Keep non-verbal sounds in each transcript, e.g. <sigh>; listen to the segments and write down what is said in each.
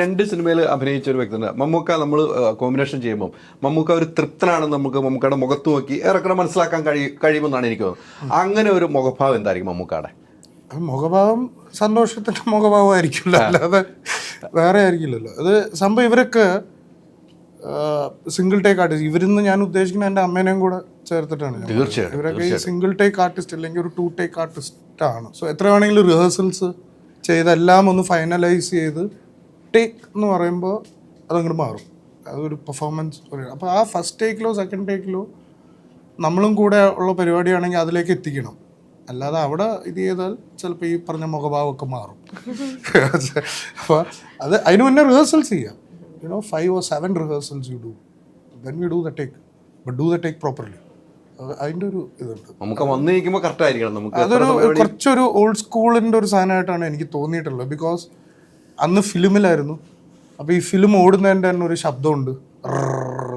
രണ്ട് സിനിമയിൽ അഭിനയിച്ച ഒരു വ്യക്തിയുണ്ട് മമ്മൂക്ക നമ്മൾ കോമ്പിനേഷൻ ചെയ്യുമ്പോൾ മമ്മൂക്ക ഒരു തൃപ്തനാണെന്ന് നമുക്ക് മമ്മൂക്കയുടെ മുഖത്ത് നോക്കി ഏറെക്കുറെ മനസ്സിലാക്കാൻ കഴി കഴിയുമെന്നാണ് എനിക്ക് തോന്നുന്നത്. അങ്ങനെ ഒരു മുഖഭാവം എന്തായിരിക്കും മമ്മൂക്കയുടെ? മുഖഭാവം സന്തോഷത്തിന്റെ മുഖഭാവമായിരിക്കില്ല. അല്ലാതെ വേറെ ആയിരിക്കില്ലല്ലോ. അത് സംഭവം ഇവരൊക്കെ സിംഗിൾ ടേക്ക് ആർട്ടിസ്റ്റ് ഇവരിന്ന് ഞാൻ ഉദ്ദേശിക്കുന്ന എന്റെ അമ്മേനെയും കൂടെ ചേർത്തിട്ടാണ് തീർച്ചയായും, ഇവരൊക്കെ ഈ സിംഗിൾ ടേക്ക് ആർട്ടിസ്റ്റ് അല്ലെങ്കിൽ ഒരു ടു ടേക്ക് ആർട്ടിസ്റ്റ് ആണ്. സോ എത്ര വേണമെങ്കിലും റിഹേഴ്സൽസ് ചെയ്ത് എല്ലാം ഒന്ന് ഫൈനലൈസ് ചെയ്ത് ടേക്ക് എന്ന് പറയുമ്പോൾ അതങ്ങോട്ട് മാറും. അതൊരു പെർഫോമൻസ് അപ്പോൾ ആ ഫസ്റ്റ് ടേക്കിലോ സെക്കൻഡ് ടേക്കിലോ നമ്മളും കൂടെ ഉള്ള പരിപാടിയാണെങ്കിൽ അതിലേക്ക് എത്തിക്കണം. അല്ലാതെ അവിടെ ഇത് ചെയ്താൽ ചിലപ്പോൾ ഈ പറഞ്ഞ മുഖഭാവമൊക്കെ മാറും. <laughs> അപ്പോൾ അത് അതിന് മുന്നേ റിഹേഴ്സൽസ് ചെയ്യാം. You know five or seven rehearsals you do then you do the take but do the take properly അതിന്റെ ഒരു ഇതുണ്ട്. നമുക്ക് വന്നു കഴിക്കുമ്പോൾ കറക്റ്റ് ആയിരിക്കണം. നമുക്ക് അതൊരു കുറച്ചൊരു ഓൾഡ് സ്കൂളിന്റെ ഒരു സാധനമായിട്ടാണ് എനിക്ക് തോന്നിയിട്ടുള്ളത്. ബിക്കോസ് അന്ന് ഫിലിമിലായിരുന്നു. അപ്പോൾ ഈ ഫിലിം ഓടുന്നതിന്റെ തന്നെ ഒരു ശബ്ദമുണ്ട്.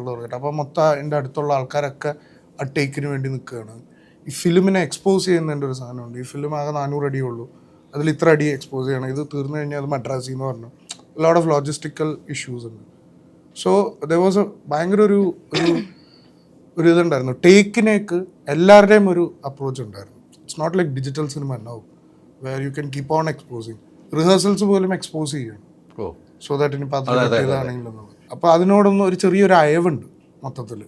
പറഞ്ഞിട്ട്. അപ്പോൾ മൊത്തം എന്റെ അടുത്തുള്ള ആൾക്കാരൊക്കെ ആ ടേക്കിന് വേണ്ടി നിൽക്കുകയാണ്. ഈ ഫിലിമിനെ എക്സ്പോസ് ചെയ്യുന്നതിന്റെ ഒരു സാധനമുണ്ട്. ഈ ഫിലിം ആകെ നാനൂറ് അടിയേ ഉള്ളൂ. അതിൽ ഇത്ര അടി എക്സ്പോസ് ചെയ്യണം. ഇത് തീർന്നു കഴിഞ്ഞാൽ അത് മദ്രാസി എന്ന് പറഞ്ഞു. ലോട്ട് ഓഫ് ലോജിസ്റ്റിക്കൽ ഇഷ്യൂസ് ഉണ്ട്. സോ ദ വാസ് എ ഭയങ്കര ഒരു ഒരു ഒരു ഇതുണ്ടായിരുന്നു. ടേക്കിനേക്ക് എല്ലാവരുടെയും ഒരു അപ്രോച്ച് ഉണ്ടായിരുന്നു. It's not like digital cinema no where you can keep on exposing rehearsals പോലും എക്സ്പോസ് ചെയ്യണം ഓ. സോ ദാറ്റ് ഇനി പത്ത് കിട്ടിയതാണെങ്കിലും അപ്പോൾ അതിനോടൊന്നും ഒരു ചെറിയൊരു അയവുണ്ട് മൊത്തത്തിൽ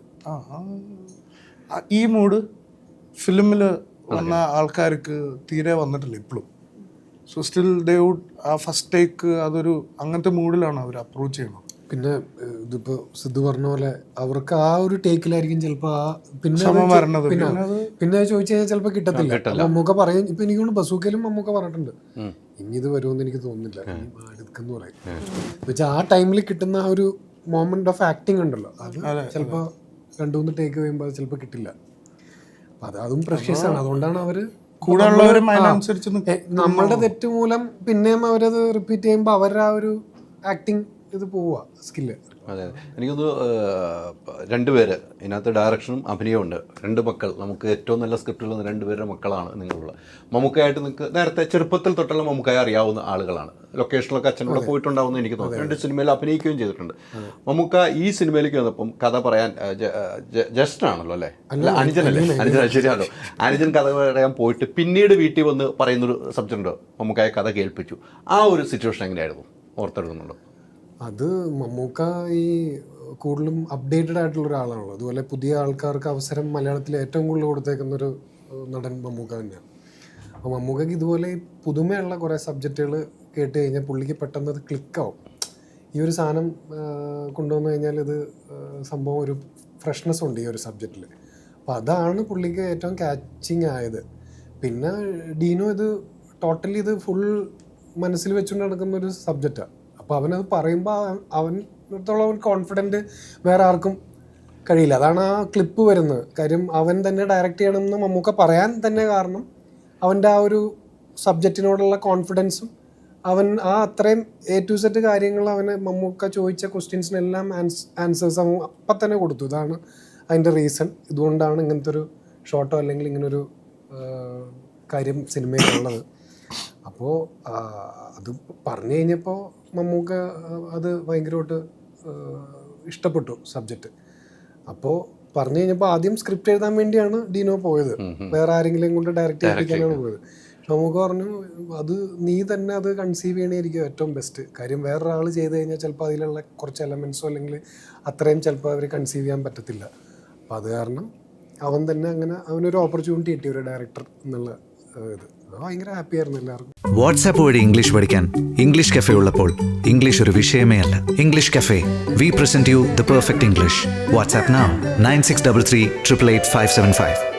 ഈ മൂഡ് ഫിലിമിൽ വന്ന ആൾക്കാർക്ക് തീരെ വന്നിട്ടില്ല ഇപ്പോഴും so still they would uh first take അതൊരു അങ്ങനത്തെ മൂഡിലാണ് അവർ അപ്രോച്ച് ചെയ്യുന്നത്. പിന്നെ ഇതിപ്പോ സിദ്ധു പറഞ്ഞ പോലെ അവർക്ക് ആ ഒരു ടേക്കിലായിരിക്കും ചിലപ്പോ ആ പിന്നെ. പിന്നെ ചോദിച്ചു കഴിഞ്ഞാൽ ചിലപ്പോ കിട്ടത്തില്ല. അപ്പൊ മമ്മൂക്ക പറയും ഇപ്പൊ എനിക്കൊന്ന് ബസൂക്കയിലും മമ്മൂക്ക പറഞ്ഞിട്ടുണ്ട്. ഇനി ഇത് വരുമെന്ന് എനിക്ക് തോന്നുന്നില്ല. അടുക്കെന്ന് പറയും. വെച്ചാൽ ആ ടൈമിൽ കിട്ടുന്ന ആ ഒരു മോമെന്റ് ഓഫ് ആക്ടിങ് ഉണ്ടല്ലോ. അത് ചിലപ്പോ രണ്ടു മൂന്ന് ടേക്ക് കഴിയുമ്പോൾ അത് ചിലപ്പോൾ കിട്ടില്ല. അപ്പൊ അത് അതും പ്രഷ്യസ് ആണ്. അതുകൊണ്ടാണ് അവർ നമ്മളുടെ തെറ്റ് മൂലം പിന്നെയും അവരത് റിപ്പീറ്റ് ചെയ്യുമ്പോൾ അവരുടെ ആ ഒരു ആക്ടിങ് ഇത് പോവുക സ്കില്ല് അതെ എനിക്കൊന്ന് രണ്ടുപേര്. ഇതിനകത്ത് ഡയറക്ഷനും അഭിനയവും ഉണ്ട്. രണ്ട് മക്കൾ. നമുക്ക് ഏറ്റവും നല്ല സ്ക്രിപ്റ്റുള്ള രണ്ടുപേരുടെ മക്കളാണ് നിങ്ങളുള്ള മമ്മൂക്കായിട്ട് നിങ്ങൾക്ക് നേരത്തെ ചെറുപ്പത്തിൽ തൊട്ടുള്ള മമ്മൂക്കായി അറിയാവുന്ന ആളുകളാണ്. ലൊക്കേഷനിലൊക്കെ അച്ഛനോട് പോയിട്ടുണ്ടാവുമെന്ന് എനിക്ക് തോന്നുന്നു. രണ്ട് സിനിമയിൽ അഭിനയിക്കുകയും ചെയ്തിട്ടുണ്ട്. മമ്മൂക്ക ഈ സിനിമയിലേക്ക് വന്നപ്പം കഥ പറയാൻ ജസ്റ്റ് ആണല്ലോ അല്ലേ? അല്ല അനുജനല്ലേ? അനുജൻ ശരിയാണല്ലോ അനുജൻ. കഥ പറയാൻ പോയിട്ട് പിന്നീട് വീട്ടിൽ വന്ന് പറയുന്നൊരു സബ്ജക്റ്റ് ഉണ്ട്? മമ്മൂക്കായ കഥ കേൾപ്പിച്ചു. ആ ഒരു സിറ്റുവേഷൻ എങ്ങനെയായിരുന്നു? ഓർത്തെടുക്കുന്നുണ്ടോ? അത് മമ്മൂക്ക ഈ കൂടുതലും അപ്ഡേറ്റഡ് ആയിട്ടുള്ള ഒരാളാണല്ലോ. അതുപോലെ പുതിയ ആൾക്കാർക്ക് അവസരം മലയാളത്തിൽ ഏറ്റവും കൂടുതൽ കൊടുത്തേക്കുന്ന ഒരു നടൻ മമ്മൂക്ക തന്നെയാണ്. അപ്പോൾ മമ്മൂക്കയ്ക്ക് ഇതുപോലെ ഈ പുതുമയുള്ള കുറേ സബ്ജക്റ്റുകൾ കേട്ട് കഴിഞ്ഞാൽ പുള്ളിക്ക് പെട്ടെന്ന് അത് ക്ലിക്കാവും ഈ ഒരു സാധനം കൊണ്ടുവന്നു കഴിഞ്ഞാൽ ഇത് സംഭവം ഒരു ഫ്രഷ്നെസ് ഉണ്ട് ഈ ഒരു സബ്ജക്റ്റിൽ അപ്പോൾ അതാണ് പുള്ളിക്ക് ഏറ്റവും ക്യാച്ചിങ് ആയത്. പിന്നെ ഡീനോ ഇത് ടോട്ടലി ഇത് ഫുൾ മനസ്സിൽ വെച്ചുകൊണ്ട് നടക്കുന്ന ഒരു സബ്ജക്റ്റാണ് അപ്പോൾ അവനത് പറയുമ്പോൾ അടുത്തുള്ള ഒരു കോൺഫിഡന്റ് വേറെ ആർക്കും കഴിയില്ല. അതാണ് ആ ക്ലിപ്പ് വരുന്നത്. കാര്യം അവൻ തന്നെ ഡയറക്റ്റ് ചെയ്യണമെന്ന് മമ്മൂക്ക പറയാൻ തന്നെ കാരണം അവന്റെ ആ ഒരു സബ്ജക്റ്റിനോടുള്ള കോൺഫിഡൻസും അവൻ ആ അത്രയും എ ടു സെറ്റ് കാര്യങ്ങൾ അവന് മമ്മൂക്ക ചോദിച്ച ക്വസ്റ്റ്യൻസിനെല്ലാം ആൻസ് ആൻസേഴ്സ് അവൻ അപ്പം തന്നെ കൊടുത്തു. ഇതാണ് അതിന്റെ റീസൺ ഇതുകൊണ്ടാണ് ഇങ്ങനത്തെ ഒരു ഷോട്ടോ അല്ലെങ്കിൽ ഇങ്ങനൊരു കാര്യം സിനിമയിലുള്ളത് അപ്പോൾ അത് പറഞ്ഞു കഴിഞ്ഞപ്പോൾ മമ്മൂക്ക അത് ഭയങ്കരമായിട്ട് ഇഷ്ടപ്പെട്ടു സബ്ജക്റ്റ് അപ്പോൾ പറഞ്ഞു കഴിഞ്ഞപ്പോൾ ആദ്യം സ്ക്രിപ്റ്റ് എഴുതാൻ വേണ്ടിയാണ് ഡീനോ പോയത്. വേറെ ആരെങ്കിലും കൊണ്ട് ഡയറക്റ്റ് ചെയ്യിപ്പിക്കാനാണ് പോയത്. മമ്മൂക്ക പറഞ്ഞു അത് നീ തന്നെ അത് കൺസീവ് ചെയ്യണേയിരിക്കും ഏറ്റവും ബെസ്റ്റ് കാര്യം വേറൊരാൾ ചെയ്ത് കഴിഞ്ഞാൽ ചിലപ്പോൾ അതിലുള്ള കുറച്ച് എലമെൻസോ അല്ലെങ്കിൽ അത്രയും ചിലപ്പോൾ അവർ കൺസീവ് ചെയ്യാൻ പറ്റത്തില്ല. അപ്പോൾ അത് കാരണം അവൻ തന്നെ അങ്ങനെ അവനൊരു ഓപ്പർച്യൂണിറ്റി കിട്ടി ഒരു ഡയറക്ടർ എന്നുള്ള ഇത്. ഭയങ്കര ഹാപ്പി എല്ലാവർക്കും. വഴി ഇംഗ്ലീഷ് പഠിക്കാൻ ഇംഗ്ലീഷ് കഫേ ഉള്ളപ്പോൾ ഇംഗ്ലീഷ് ഒരു വിഷയമേ അല്ല. English cafe we present you the perfect English WhatsApp nine six double three triple eight five seven five